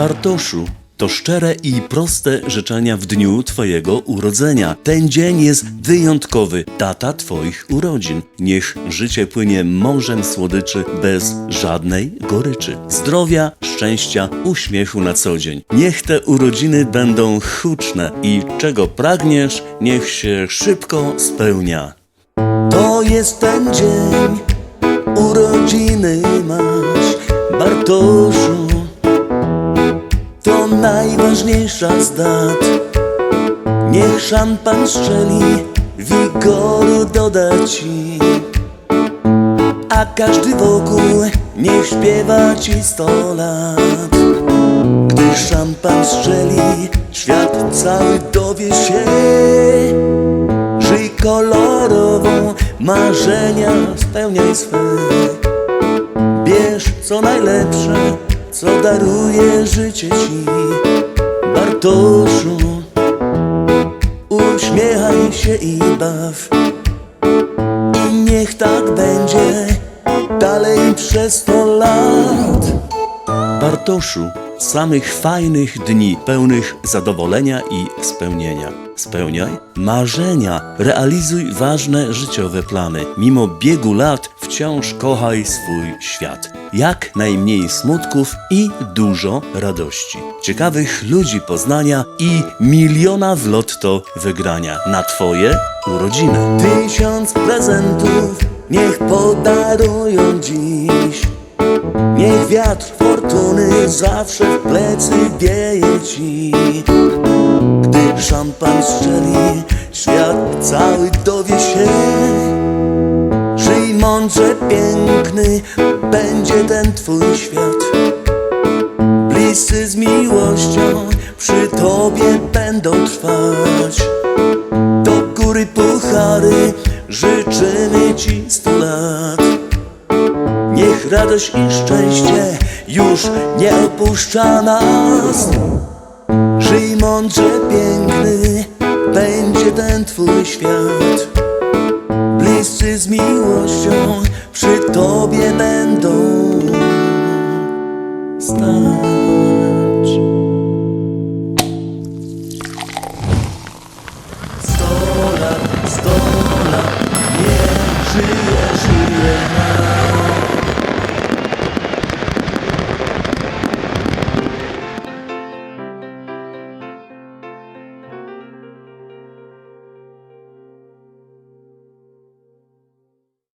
Bartoszu, to szczere i proste życzenia w dniu Twojego urodzenia. Ten dzień jest wyjątkowy, data Twoich urodzin. Niech życie płynie morzem słodyczy bez żadnej goryczy. Zdrowia, szczęścia, uśmiechu na co dzień. Niech te urodziny będą huczne i czego pragniesz, niech się szybko spełnia. To jest ten dzień, urodziny masz, Bartoszu. Najważniejsza z dat. Niech szampan strzeli, wigoru doda ci. A każdy wokół niech śpiewa ci sto lat. Gdy szampan strzeli, świat cały dowie się. Żyj kolorową, marzenia spełniaj swe. Bierz co najlepsze, co daruje życie ci, Bartoszu. Uśmiechaj się i baw. I niech tak będzie dalej przez sto lat. Bartoszu, samych fajnych dni, pełnych zadowolenia i spełnienia. Spełniaj marzenia, realizuj ważne życiowe plany. Mimo biegu lat wciąż kochaj swój świat. Jak najmniej smutków i dużo radości. Ciekawych ludzi poznania i miliona w lotto wygrania na Twoje urodziny. Tysiąc prezentów niech podarują dziś. Niech wiatr fortuny zawsze w plecy wieje ci szampan strzeli, świat cały dowie się Żyj mądrze piękny, będzie ten twój świat. Bliscy z miłością przy tobie będą trwać. Do góry puchary życzymy ci sto lat. Niech radość i szczęście już nie opuszcza nas Żyj mądrze piękny, będzie ten twój świat. Bliscy z miłością przy tobie będą